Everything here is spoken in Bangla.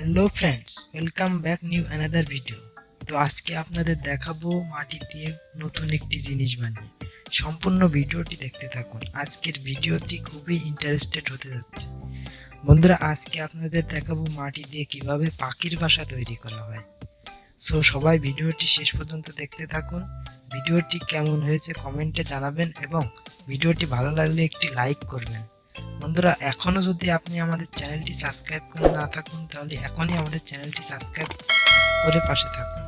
Hello friends welcome back new another video তো আজকে আপনাদের দেখাবো মাটি দিয়ে নতুন একটি জিনিস বানিয়ে। সম্পূর্ণ ভিডিওটি দেখতে থাকুন। আজকের ভিডিওটি খুবই ইন্টারেস্টেড হতে যাচ্ছে। বন্ধুরা, আজকে আপনাদের দেখাবো মাটি দিয়ে কীভাবে পাখির বাসা তৈরি করা হয়। সো সবাই ভিডিওটি শেষ পর্যন্ত দেখতে থাকুন। ভিডিওটি কেমন হয়েছে কমেন্টে জানাবেন এবং ভিডিওটি ভালো লাগলে একটি লাইক করবেন। বন্ধুরা এখনও যদি আপনি আমাদের চ্যানেলটি সাবস্ক্রাইব করে না থাকুন, তাহলে এখনই আমাদের চ্যানেলটি সাবস্ক্রাইব করে পাশে থাকুন।